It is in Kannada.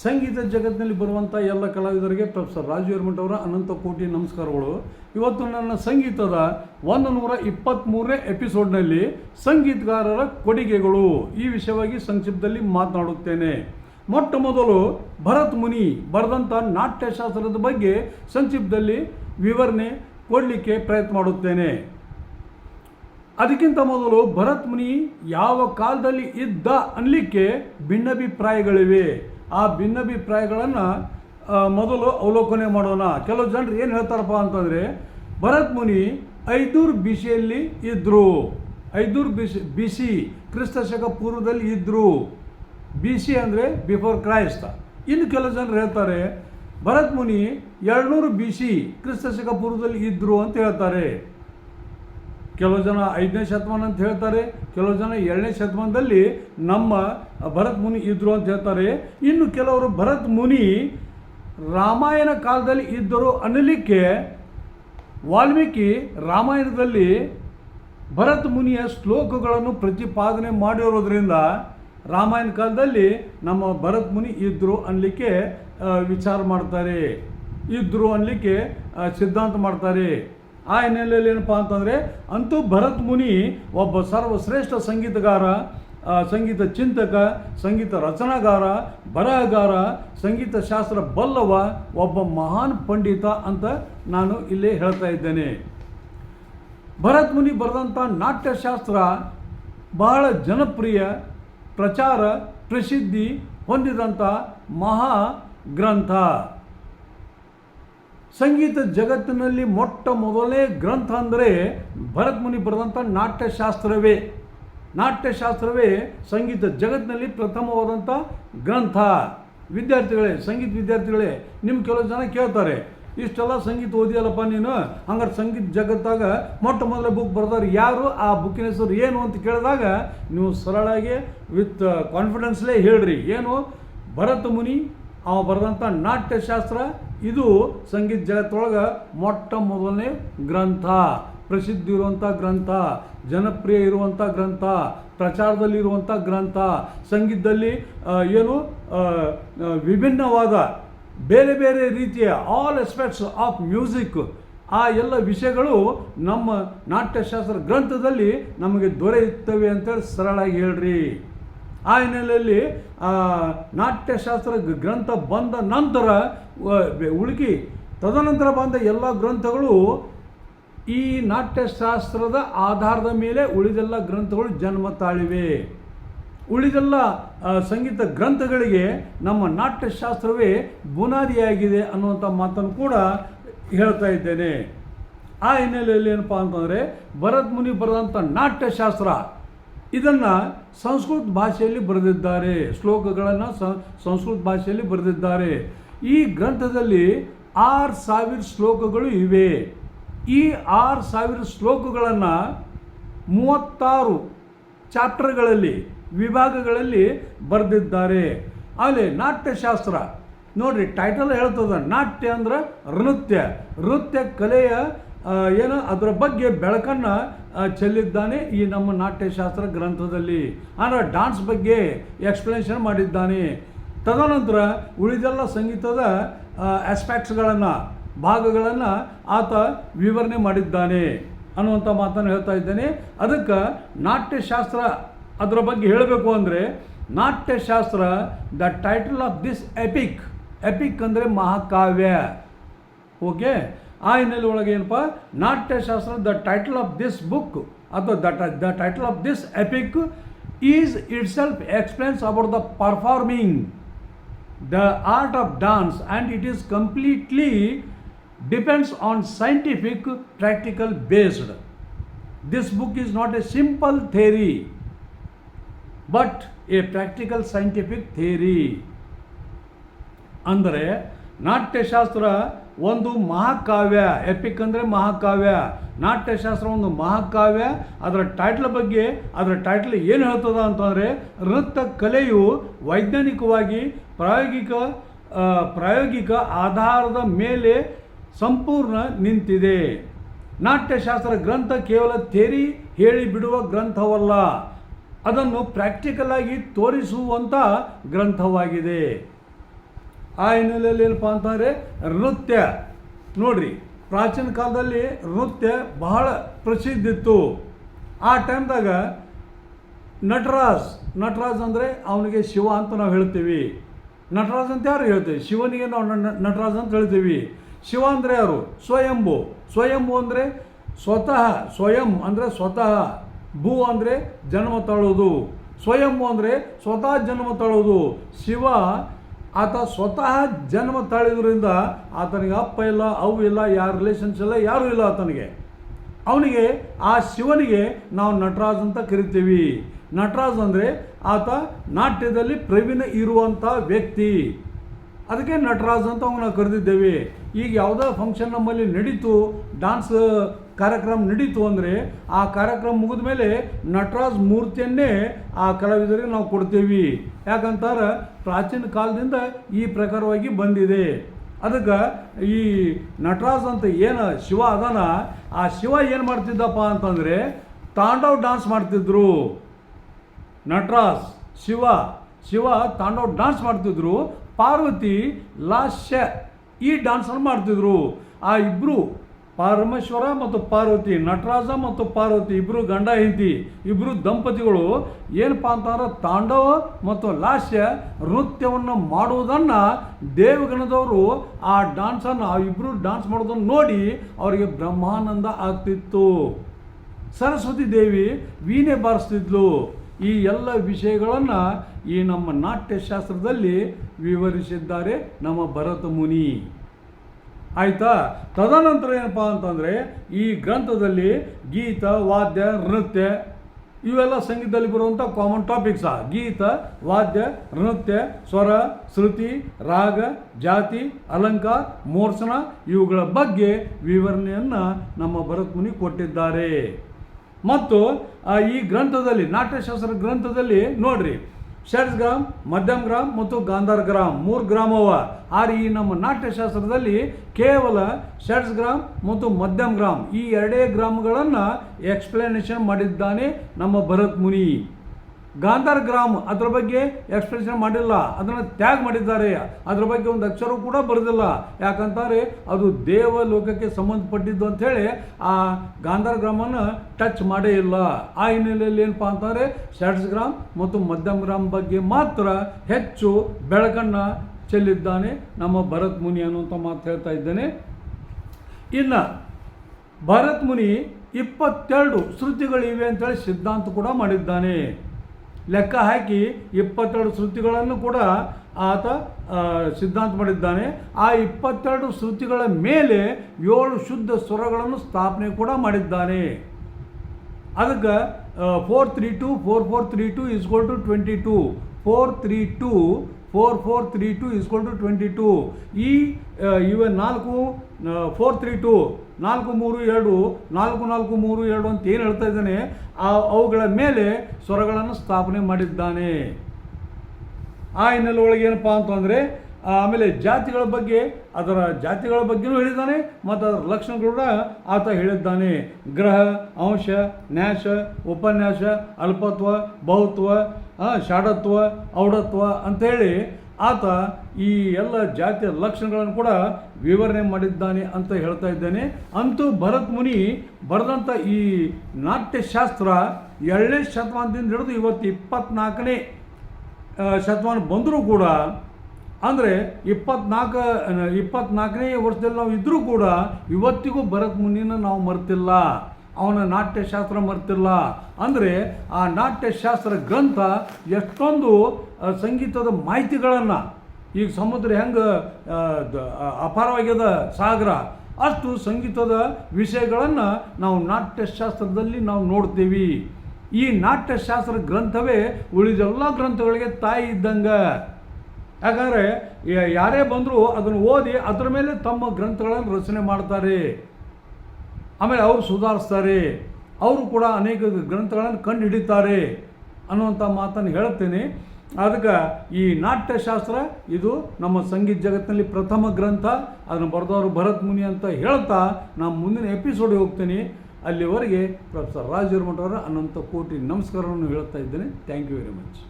ಸಂಗೀತ ಜಗತ್ತಿನಲ್ಲಿ ಬರುವಂಥ ಎಲ್ಲ ಕಲಾವಿದರಿಗೆ ಪ್ರೊಫೆಸರ್ ರಾಜು ಹಿರಮಠ ಅವರ ಅನಂತ ಕೋಟಿ ನಮಸ್ಕಾರಗಳು. ಇವತ್ತು ನನ್ನ ಸಂಗೀತದ ಒಂದು ನೂರ ಇಪ್ಪತ್ತ್ಮೂರನೇ ಎಪಿಸೋಡ್ನಲ್ಲಿ ಸಂಗೀತಗಾರರ ಕೊಡುಗೆಗಳು. ಈ ವಿಷಯವಾಗಿ ಸಂಕ್ಷಿಪ್ತದಲ್ಲಿ ಮಾತನಾಡುತ್ತೇನೆ. ಮೊಟ್ಟ ಮೊದಲು ಭರತ್ ಮುನಿ ಬರೆದಂಥ ನಾಟ್ಯಶಾಸ್ತ್ರದ ಬಗ್ಗೆ ಸಂಕ್ಷಿಪ್ತದಲ್ಲಿ ವಿವರಣೆ ಕೊಡಲಿಕ್ಕೆ ಪ್ರಯತ್ನ ಮಾಡುತ್ತೇನೆ. ಅದಕ್ಕಿಂತ ಮೊದಲು ಭರತ್ ಮುನಿ ಯಾವ ಕಾಲದಲ್ಲಿ ಇದ್ದ ಅನ್ನಲಿಕ್ಕೆ ಭಿನ್ನಾಭಿಪ್ರಾಯಗಳಿವೆ. ಆ ಭಿನ್ನಾಭಿಪ್ರಾಯಗಳನ್ನು ಮೊದಲು ಅವಲೋಕನೆ ಮಾಡೋಣ. ಕೆಲವು ಜನರು ಏನು ಹೇಳ್ತಾರಪ್ಪ ಅಂತಂದರೆ, ಭರತ್ ಮುನಿ ಐದೂರು ಬಿಸಿಯಲ್ಲಿ ಇದ್ದರು ಐದೂರು ಬಿಸಿ ಬಿಸಿ ಕ್ರಿಸ್ತ ಶಕ ಪೂರ್ವದಲ್ಲಿ ಇದ್ದರು ಬಿ ಸಿ ಅಂದರೆ ಬಿಫೋರ್ ಕ್ರೈಸ್ತ ಇನ್ನು ಕೆಲವು ಜನರು ಹೇಳ್ತಾರೆ, ಭರತ್ ಮುನಿ ಎರಡುನೂರು ಬಿ ಸಿ ಕ್ರಿಸ್ತ ಶಕ ಪೂರ್ವದಲ್ಲಿ ಇದ್ದರು ಅಂತ ಹೇಳ್ತಾರೆ. ಕೆಲವು ಜನ ಐದನೇ ಶತಮಾನ ಅಂತ ಹೇಳ್ತಾರೆ, ಕೆಲವು ಜನ ಎರಡನೇ ಶತಮಾನದಲ್ಲಿ ನಮ್ಮ ಭರತ್ ಮುನಿ ಇದ್ದರು ಅಂತ ಹೇಳ್ತಾರೆ. ಇನ್ನು ಕೆಲವರು ಭರತ್ ಮುನಿ ರಾಮಾಯಣ ಕಾಲದಲ್ಲಿ ಇದ್ದರು ಅನ್ನಲಿಕ್ಕೆ ವಾಲ್ಮೀಕಿ ರಾಮಾಯಣದಲ್ಲಿ ಭರತ್ ಮುನಿಯ ಶ್ಲೋಕಗಳನ್ನು ಪ್ರತಿಪಾದನೆ ಮಾಡಿರೋದ್ರಿಂದ ರಾಮಾಯಣ ಕಾಲದಲ್ಲಿ ನಮ್ಮ ಭರತ್ ಮುನಿ ಇದ್ದರು ಅನ್ನಲಿಕ್ಕೆ ವಿಚಾರ ಮಾಡ್ತಾರೆ. ಇದ್ದರು ಅನ್ನಲಿಕ್ಕೆ ಸಿದ್ಧಾಂತ ಮಾಡ್ತಾರೆ. ಆ ಹಿನ್ನೆಲೆಯಲ್ಲಿ ಏನಪ್ಪ ಅಂತಂದರೆ ಅಂತೂ ಭರತ್ ಮುನಿ ಒಬ್ಬ ಸರ್ವಶ್ರೇಷ್ಠ ಸಂಗೀತಗಾರ ಸಂಗೀತ ಚಿಂತಕ, ಸಂಗೀತ ರಚನಾಗಾರ, ಬರಹಗಾರ, ಸಂಗೀತ ಶಾಸ್ತ್ರ ಬಲ್ಲವ, ಒಬ್ಬ ಮಹಾನ್ ಪಂಡಿತ ಅಂತ ನಾನು ಇಲ್ಲೇ ಹೇಳ್ತಾ ಇದ್ದೇನೆ. ಭರತ್ ಮುನಿ ಬರೆದಂಥ ನಾಟ್ಯಶಾಸ್ತ್ರ ಬಹಳ ಜನಪ್ರಿಯ, ಪ್ರಚಾರ, ಪ್ರಸಿದ್ಧಿ ಹೊಂದಿದಂಥ ಮಹಾ ಗ್ರಂಥ. ಸಂಗೀತ ಜಗತ್ತಿನಲ್ಲಿ ಮೊಟ್ಟ ಮೊದಲನೇ ಗ್ರಂಥ ಅಂದರೆ ಭರತ್ ಮುನಿ ಬರೆದಂಥ ನಾಟ್ಯಶಾಸ್ತ್ರವೇ. ನಾಟ್ಯಶಾಸ್ತ್ರವೇ ಸಂಗೀತ ಜಗತ್ತಿನಲ್ಲಿ ಪ್ರಥಮವಾದಂಥ ಗ್ರಂಥ. ವಿದ್ಯಾರ್ಥಿಗಳೇ, ಸಂಗೀತ ವಿದ್ಯಾರ್ಥಿಗಳೇ ನಿಮ್ಮ ಕೆಲವು ಜನ ಕೇಳ್ತಾರೆ, ಇಷ್ಟೆಲ್ಲ ಸಂಗೀತ ಓದಿಯಲ್ಲಪ್ಪ ನೀನು? ಹಂಗಾರೆ ಸಂಗೀತ ಜಗತ್ತಾಗ ಮೊಟ್ಟ ಮೊದಲ ಬುಕ್ ಬರ್ದಾರೆ ಯಾರು? ಆ ಬುಕ್ಕಿನ ಹೆಸರು ಏನು ಅಂತ ಕೇಳಿದಾಗ ನೀವು ಸರಳಾಗಿ ವಿತ್ ಕಾನ್ಫಿಡೆನ್ಸ್ಲೇ ಹೇಳ್ರಿ. ಏನು? ಭರತ ಮುನಿ ಅವ ಬರೆದಂಥ ನಾಟ್ಯಶಾಸ್ತ್ರ, ಇದು ಸಂಗೀತ ಜಗತ್ತೊಳಗೆ ಮೊಟ್ಟ ಮೊದಲನೇ ಗ್ರಂಥ. ಪ್ರಸಿದ್ಧಿ ಇರುವಂಥ ಗ್ರಂಥ, ಜನಪ್ರಿಯ ಇರುವಂಥ ಗ್ರಂಥ ಪ್ರಚಾರದಲ್ಲಿರುವಂಥ ಗ್ರಂಥ. ಸಂಗೀತದಲ್ಲಿ ಏನು ವಿಭಿನ್ನವಾದ, ಬೇರೆ ಬೇರೆ ರೀತಿಯ ಆಲ್ ಎಸ್ಪೆಕ್ಟ್ಸ್ ಆಫ್ ಮ್ಯೂಸಿಕ್ ಆ ಎಲ್ಲ ವಿಷಯಗಳು ನಮ್ಮ ನಾಟ್ಯಶಾಸ್ತ್ರ ಗ್ರಂಥದಲ್ಲಿ ನಮಗೆ ದೊರೆಯುತ್ತವೆ ಅಂತೇಳಿ ಸರಳಾಗಿ ಹೇಳ್ರಿ. ಆ ಹಿನ್ನೆಲೆಯಲ್ಲಿ ನಾಟ್ಯಶಾಸ್ತ್ರ ಗ್ರಂಥ ಬಂದ ನಂತರ ಉಳುಕಿ, ತದನಂತರ ಬಂದ ಎಲ್ಲ ಗ್ರಂಥಗಳು ಈ ನಾಟ್ಯಶಾಸ್ತ್ರದ ಆಧಾರದ ಮೇಲೆ ಉಳಿದೆಲ್ಲ ಗ್ರಂಥಗಳು ಜನ್ಮ ತಾಳಿವೆ. ಉಳಿದೆಲ್ಲ ಸಂಗೀತ ಗ್ರಂಥಗಳಿಗೆ ನಮ್ಮ ನಾಟ್ಯಶಾಸ್ತ್ರವೇ ಬುನಾದಿಯಾಗಿದೆ ಅನ್ನುವಂಥ ಮಾತನ್ನು ಕೂಡ ಹೇಳ್ತಾ ಇದ್ದೇನೆ. ಆ ಹಿನ್ನೆಲೆಯಲ್ಲಿ ಏನಪ್ಪ ಅಂತಂದರೆ, ಭರತ್ ಮುನಿ ಬರೆದಂಥ ನಾಟ್ಯಶಾಸ್ತ್ರ ಇದನ್ನು ಸಂಸ್ಕೃತ ಭಾಷೆಯಲ್ಲಿ ಬರೆದಿದ್ದಾರೆ. ಶ್ಲೋಕಗಳನ್ನು ಸಂಸ್ಕೃತ ಭಾಷೆಯಲ್ಲಿ ಬರೆದಿದ್ದಾರೆ. ಈ ಗ್ರಂಥದಲ್ಲಿ ಆರು ಸಾವಿರ ಶ್ಲೋಕಗಳು ಇವೆ. ಈ ಆರು ಸಾವಿರ ಶ್ಲೋಕಗಳನ್ನು ಮೂವತ್ತಾರು ಚಾಪ್ಟರ್ಗಳಲ್ಲಿ, ವಿಭಾಗಗಳಲ್ಲಿ ಬರೆದಿದ್ದಾರೆ. ಅಲ್ಲಿ ನಾಟ್ಯಶಾಸ್ತ್ರ, ನೋಡಿರಿ ಟೈಟಲ್ ಹೇಳ್ತದೆ, ನಾಟ್ಯ ಅಂದ್ರೆ ನೃತ್ಯ. ನೃತ್ಯ, ಕಲೆಯ ಏನು? ಅದರ ಬಗ್ಗೆ ಬೆಳಕನ್ನು ಚೆಲ್ಲಿದ್ದಾನೆ ಈ ನಮ್ಮ ನಾಟ್ಯಶಾಸ್ತ್ರ ಗ್ರಂಥದಲ್ಲಿ. ಅಂದರೆ ಡಾನ್ಸ್ ಬಗ್ಗೆ ಎಕ್ಸ್ಪ್ಲನೇಷನ್ ಮಾಡಿದ್ದಾನೆ. ತದನಂತರ ಉಳಿದೆಲ್ಲ ಸಂಗೀತದ ಆಸ್ಪೆಕ್ಟ್ಸ್ಗಳನ್ನು ಭಾಗಗಳನ್ನು ಆತ ವಿವರಣೆ ಮಾಡಿದ್ದಾನೆ ಅನ್ನುವಂಥ ಮಾತನ್ನು ಹೇಳ್ತಾ ಇದ್ದೇನೆ. ಅದಕ್ಕೆ ನಾಟ್ಯಶಾಸ್ತ್ರ ಅದರ ಬಗ್ಗೆ ಹೇಳಬೇಕು ಅಂದರೆ, Natyashastra the title of this epic epic ಅಂದರೆ ಮಹಾಕಾವ್ಯ. ಓಕೆ ಆ ಹಿನ್ನೆಲೆ ಒಳಗೆ ಏನಪ್ಪ? Natyashastra the title of this book ಅಥವಾ the the title of this epic is itself explains about the performing the art of dance and it is completely depends on scientific practical based this book is not a simple theory but a practical scientific theory ಅಂದರೆ ನಾಟ್ಯಶಾಸ್ತ್ರ ಒಂದು ಮಹಾಕಾವ್ಯ ಎಪಿಕ್ ಅಂದರೆ ಮಹಾಕಾವ್ಯ. ನಾಟ್ಯಶಾಸ್ತ್ರ ಒಂದು ಮಹಾಕಾವ್ಯ. ಅದರ ಟೈಟ್ಲ್ ಬಗ್ಗೆ, ಅದರ ಟೈಟ್ಲ್ ಏನು ಹೇಳ್ತದ ಅಂತಂದರೆ ನೃತ್ಯ ಕಲೆಯು ವೈಜ್ಞಾನಿಕವಾಗಿ ಪ್ರಾಯೋಗಿಕ ಪ್ರಾಯೋಗಿಕ ಆಧಾರದ ಮೇಲೆ ಸಂಪೂರ್ಣ ನಿಂತಿದೆ. ನಾಟ್ಯಶಾಸ್ತ್ರ ಗ್ರಂಥ ಕೇವಲ ಥೇರಿ ಹೇಳಿ ಬಿಡುವ ಗ್ರಂಥವಲ್ಲ. ಅದನ್ನು ಪ್ರಾಕ್ಟಿಕಲ್ ಆಗಿ ತೋರಿಸುವಂಥ ಗ್ರಂಥವಾಗಿದೆ. ಆ ಹಿನ್ನೆಲೆಯಲ್ಲಿ ಏನಪ್ಪ ಅಂತಂದರೆ ನೃತ್ಯ. ನೋಡ್ರಿ, ಪ್ರಾಚೀನ ಕಾಲದಲ್ಲಿ ನೃತ್ಯ ಬಹಳ ಪ್ರಸಿದ್ಧ ಇತ್ತು. ಆ ಟೈಮ್ದಾಗ ನಟರಾಜ್ ನಟರಾಜ್ ಅಂದರೆ ಅವನಿಗೆ ಶಿವ ಅಂತ ನಾವು ಹೇಳ್ತೀವಿ. ನಟರಾಜ್ ಅಂತ ಯಾರು ಹೇಳ್ತೀವಿ? ಶಿವನಿಗೆ ನಾವು ನಟರಾಜ್ ಅಂತ ಹೇಳ್ತೀವಿ. ಶಿವ ಅಂದರೆ ಯಾರು? ಸ್ವಯಂಭು. ಸ್ವಯಂಭು ಅಂದರೆ ಸ್ವತಃ, ಸ್ವಯಂ ಅಂದರೆ ಸ್ವತಃ. ಭೂ ಅಂದರೆ ಜನ್ಮ ತಾಳೋದು ಸ್ವಯಂಭು ಅಂದರೆ ಸ್ವತಃ ಜನ್ಮ ತಾಳೋದು ಶಿವ ಆತ ಸ್ವತಃ ಜನ್ಮ ತಾಳಿದ್ರಿಂದ ಆತನಿಗೆ ಅಪ್ಪ ಇಲ್ಲ, ಅವು ಇಲ್ಲ, ಯಾರ ರಿಲೇಷನ್ಸ್ ಇಲ್ಲ, ಯಾರೂ ಇಲ್ಲ ಆತನಿಗೆ. ಅವನಿಗೆ, ಆ ಶಿವನಿಗೆ ನಾವು ನಟರಾಜ್ ಅಂತ ಕರಿತೀವಿ. ನಟರಾಜ್ ಅಂದರೆ ಆತ ನಾಟ್ಯದಲ್ಲಿ ಪ್ರವೀಣ ಇರುವಂಥ ವ್ಯಕ್ತಿ. ಅದಕ್ಕೆ ನಟರಾಜ್ ಅಂತ ಅವನ್ನ ಕರೆದಿದ್ದೇವೆ. ಈಗ ಯಾವುದೋ ಫಂಕ್ಷನ್ ನಮ್ಮಲ್ಲಿ ನಡೀತು ಡಾನ್ಸ್ ಕಾರ್ಯಕ್ರಮ ನಡೀತು ಅಂದರೆ ಆ ಕಾರ್ಯಕ್ರಮ ಮುಗಿದ ಮೇಲೆ ನಟರಾಜ್ ಮೂರ್ತಿಯನ್ನೇ ಆ ಕಲಾವಿದರಿಗೆ ನಾವು ಕೊಡ್ತೀವಿ. ಯಾಕಂತಾರೆ ಪ್ರಾಚೀನ ಕಾಲದಿಂದ ಈ ಪ್ರಕಾರವಾಗಿ ಬಂದಿದೆ. ಅದಕ್ಕೆ ಈ ನಟರಾಜ್ ಅಂತ ಏನು ಶಿವ ಅದಾನ, ಆ ಶಿವ ಏನು ಮಾಡ್ತಿದ್ದಪ್ಪ ಅಂತಂದರೆ ತಾಂಡವ್ ಡಾನ್ಸ್ ಮಾಡ್ತಿದ್ರು. ನಟರಾಜ್, ಶಿವ ಶಿವ ತಾಂಡವ್ ಡಾನ್ಸ್ ಮಾಡ್ತಿದ್ರು. ಪಾರ್ವತಿ, ಲಾಸ್ಯ ಈ ಡಾನ್ಸನ್ನು ಮಾಡ್ತಿದ್ರು. ಆ ಇಬ್ಬರು ಪರಮೇಶ್ವರ ಮತ್ತು ಪಾರ್ವತಿ, ನಟರಾಜ ಮತ್ತು ಪಾರ್ವತಿ ಇಬ್ಬರು ಗಂಡ ಹೆಂಡತಿ ಇಬ್ಬರು ದಂಪತಿಗಳು ಏನಪ್ಪ ಅಂತಂದ್ರೆ ತಾಂಡವ ಮತ್ತು ಲಾಸ್ಯ ನೃತ್ಯವನ್ನು ಮಾಡುವುದನ್ನು ದೇವಗಣದವರು ಆ ಡಾನ್ಸನ್ನು ಆ ಇಬ್ಬರು ಡಾನ್ಸ್ ಮಾಡೋದನ್ನು ನೋಡಿ ಅವರಿಗೆ ಬ್ರಹ್ಮಾನಂದ ಆಗ್ತಿತ್ತು. ಸರಸ್ವತಿ ದೇವಿ ವೀಣೆ ಬಾರಿಸ್ತಿದ್ಲು. ಈ ಎಲ್ಲ ವಿಷಯಗಳನ್ನು ಈ ನಮ್ಮ ನಾಟ್ಯಶಾಸ್ತ್ರದಲ್ಲಿ ವಿವರಿಸಿದ್ದಾರೆ ನಮ್ಮ ಭರತ ಮುನಿ ಆಯಿತಾ? ತದನಂತರ ಏನಪ್ಪ ಅಂತಂದರೆ, ಈ ಗ್ರಂಥದಲ್ಲಿ ಗೀತ, ವಾದ್ಯ, ನೃತ್ಯ, ಇವೆಲ್ಲ ಸಂಗೀತದಲ್ಲಿ ಬರುವಂಥ ಕಾಮನ್ ಟಾಪಿಕ್ಸಾ ಗೀತ, ವಾದ್ಯ, ನೃತ್ಯ, ಸ್ವರ, ಶ್ರುತಿ, ರಾಗ, ಜಾತಿ, ಅಲಂಕಾರ, ಮೋರ್ಸನ ಇವುಗಳ ಬಗ್ಗೆ ವಿವರಣೆಯನ್ನು ನಮ್ಮ ಭರತ್ಮುನಿ ಕೊಟ್ಟಿದ್ದಾರೆ. ಮತ್ತು ಈ ಗ್ರಂಥದಲ್ಲಿ, ನಾಟ್ಯಶಾಸ್ತ್ರ ಗ್ರಂಥದಲ್ಲಿ ನೋಡ್ರಿ ಷಡ್ಸ್ ಗ್ರಾಮ್, ಮಧ್ಯಮ್ ಗ್ರಾಮ್ ಮತ್ತು ಗಾಂಧಾರ್ ಗ್ರಾಮ್. ಮೂರು ಗ್ರಾಮವ. ಆದ್ರೆ ಈ ನಮ್ಮ ನಾಟ್ಯಶಾಸ್ತ್ರದಲ್ಲಿ ಕೇವಲ ಶರ್ಸ್ ಗ್ರಾಮ್ ಮತ್ತು ಮಧ್ಯಮ್ ಗ್ರಾಮ್. ಈ ಎರಡೇ ಗ್ರಾಮಗಳನ್ನು ಎಕ್ಸ್ಪ್ಲನೇಷನ್ ಮಾಡಿದ್ದಾನೆ ನಮ್ಮ ಭರತ್ ಮುನಿ. ಗಾಂಧಾರ್ ಗ್ರಾಮ್ ಅದರ ಬಗ್ಗೆ ಎಕ್ಸ್ಪ್ರೆಷನ್ ಮಾಡಿಲ್ಲ. ಅದನ್ನು ತ್ಯಾಗ ಮಾಡಿದ್ದಾರೆ. ಅದ್ರ ಬಗ್ಗೆ ಒಂದು ಅಕ್ಷರ ಕೂಡ ಬರೆದಿಲ್ಲ. ಯಾಕಂತಾರೆ ಅದು ದೇವ ಲೋಕಕ್ಕೆ ಸಂಬಂಧಪಟ್ಟಿದ್ದು ಅಂಥೇಳಿ ಆ ಗಾಂಧಾರ್ ಗ್ರಾಮನ್ನು ಟಚ್ ಮಾಡೇ ಇಲ್ಲ. ಆ ಹಿನ್ನೆಲೆಯಲ್ಲಿ ಏನಪ್ಪ ಅಂತಾರೆ ಸ್ಯಾಟ್ಸ್ ಗ್ರಾಮ್ ಮತ್ತು ಮಧ್ಯಮ ಗ್ರಾಮ್ ಬಗ್ಗೆ ಮಾತ್ರ ಹೆಚ್ಚು ಬೆಳಕನ್ನ ಚೆಲ್ಲಿದ್ದಾನೆ ನಮ್ಮ ಭರತ್ ಮುನಿ ಅನ್ನುವಂಥ ಮಾತು ಹೇಳ್ತಾ ಇದ್ದೇನೆ. ಇನ್ನು ಭರತ್ ಮುನಿ ಇಪ್ಪತ್ತೆರಡು ಶ್ರುತಿಗಳಿವೆ ಅಂತೇಳಿ ಸಿದ್ಧಾಂತ ಕೂಡ ಮಾಡಿದ್ದಾನೆ. ಲೆಕ್ಕ ಹಾಕಿ ಇಪ್ಪತ್ತೆರಡು ಶ್ರುತಿಗಳನ್ನು ಕೂಡ ಆತ ಸಿದ್ಧಾಂತ ಮಾಡಿದ್ದಾನೆ. ಆ ಇಪ್ಪತ್ತೆರಡು ಶ್ರುತಿಗಳ ಮೇಲೆ ಏಳು ಶುದ್ಧ ಸ್ವರಗಳನ್ನು ಸ್ಥಾಪನೆ ಕೂಡ ಮಾಡಿದ್ದಾನೆ. ಅದಕ್ಕೆ four three two four four three two ಇಸ್ಗೋಲ್ two twenty two four three two four four three two ಇಸ್ಕೊಂಡು ಟು ಟ್ವೆಂಟಿ ಟು ಈ ಇವ ನಾಲ್ಕು ಫೋರ್ ತ್ರೀ ಟು ನಾಲ್ಕು ಮೂರು ಎರಡು, ನಾಲ್ಕು ನಾಲ್ಕು ಮೂರು ಎರಡು ಅಂತ ಏನು ಹೇಳ್ತಾ ಇದ್ದಾನೆ, ಆ ಅವುಗಳ ಮೇಲೆ ಸ್ವರಗಳನ್ನು ಸ್ಥಾಪನೆ ಮಾಡಿದ್ದಾನೆ. ಆ ಹಿನ್ನೆಲೆ ಒಳಗೆ ಏನಪ್ಪ ಅಂತಂದರೆ ಆಮೇಲೆ ಜಾತಿಗಳ ಬಗ್ಗೆ, ಅದರ ಜಾತಿಗಳ ಬಗ್ಗೆನೂ ಹೇಳಿದ್ದಾನೆ, ಮತ್ತು ಅದರ ಲಕ್ಷಣಗಳು ಕೂಡ ಆತ ಹೇಳಿದ್ದಾನೆ. ಗ್ರಹ, ಅಂಶ, ನ್ಯಾಸ, ಉಪನ್ಯಾಸ, ಅಲ್ಪತ್ವ ಬಹುತ್ವ ಷಾಡತ್ವ, ಔಡತ್ವ ಅಂಥೇಳಿ ಆತ ಈ ಎಲ್ಲ ಜಾತಿಯ ಲಕ್ಷಣಗಳನ್ನು ಕೂಡ ವಿವರಣೆ ಮಾಡಿದ್ದಾನೆ ಅಂತ ಹೇಳ್ತಾ ಇದ್ದೇನೆ. ಅಂತೂ ಭರತ್ ಮುನಿ ಬರೆದಂಥ ಈ ನಾಟ್ಯಶಾಸ್ತ್ರ ಎರಡನೇ ಶತಮಾನದಿಂದ ಹಿಡಿದು ಇವತ್ತು ಇಪ್ಪತ್ನಾಲ್ಕನೇ ಶತಮಾನ ಬಂದರೂ ಕೂಡ, ಅಂದರೆ ಇಪ್ಪತ್ನಾಲ್ಕು, ಇಪ್ಪತ್ನಾಲ್ಕನೇ ವರ್ಷದಲ್ಲಿ ನಾವು ಇದ್ದರೂ ಕೂಡ ಇವತ್ತಿಗೂ ಭರತ್ ಮುನಿನ ನಾವು ಮರ್ತಿಲ್ಲ. ಅವನ ನಾಟ್ಯಶಾಸ್ತ್ರ ಮರ್ತಿಲ್ಲ. ಅಂದರೆ ಆ ನಾಟ್ಯಶಾಸ್ತ್ರ ಗ್ರಂಥ ಎಷ್ಟೊಂದು ಸಂಗೀತದ ಮಾಹಿತಿಗಳನ್ನು, ಈಗ ಸಮುದ್ರ ಹೆಂಗೆ ಅಪಾರವಾಗ್ಯದ ಸಾಗರ, ಅಷ್ಟು ಸಂಗೀತದ ವಿಷಯಗಳನ್ನು ನಾವು ನಾಟ್ಯಶಾಸ್ತ್ರದಲ್ಲಿ ನಾವು ನೋಡ್ತೀವಿ. ಈ ನಾಟ್ಯಶಾಸ್ತ್ರ ಗ್ರಂಥವೇ ಉಳಿದೆಲ್ಲ ಗ್ರಂಥಗಳಿಗೆ ತಾಯಿ ಇದ್ದಂಗೆ. ಯಾಕಂದರೆ ಯಾರೇ ಬಂದರೂ ಅದನ್ನು ಓದಿ ಅದರ ಮೇಲೆ ತಮ್ಮ ಗ್ರಂಥಗಳನ್ನು ರಚನೆ ಮಾಡ್ತಾರೆ. ಆಮೇಲೆ ಅವರು ಸುಧಾರಿಸ್ತಾರೆ. ಅವರು ಕೂಡ ಅನೇಕ ಗ್ರಂಥಗಳನ್ನು ಕಂಡು ಹಿಡಿತಾರೆ ಅನ್ನುವಂಥ ಮಾತನ್ನು ಹೇಳುತ್ತೇನೆ. ಅದಕ್ಕೆ ಈ ನಾಟ್ಯಶಾಸ್ತ್ರ, ಇದು ನಮ್ಮ ಸಂಗೀತ ಜಗತ್ತಿನಲ್ಲಿ ಪ್ರಥಮ ಗ್ರಂಥ. ಅದನ್ನು ಬರೆದವರು ಭರತ್ ಮುನಿ ಅಂತ ಹೇಳ್ತಾ ನಾನು ಮುಂದಿನ ಎಪಿಸೋಡಿಗೆ ಹೋಗ್ತೀನಿ. ಅಲ್ಲಿವರೆಗೆ ಪ್ರೊಫೆಸರ್ ರಾಜ್ ಮಠವರ ಅನಂತ ಕೋಟಿ ನಮಸ್ಕಾರವನ್ನು ಹೇಳ್ತಾ ಇದ್ದೇನೆ. Thank you very much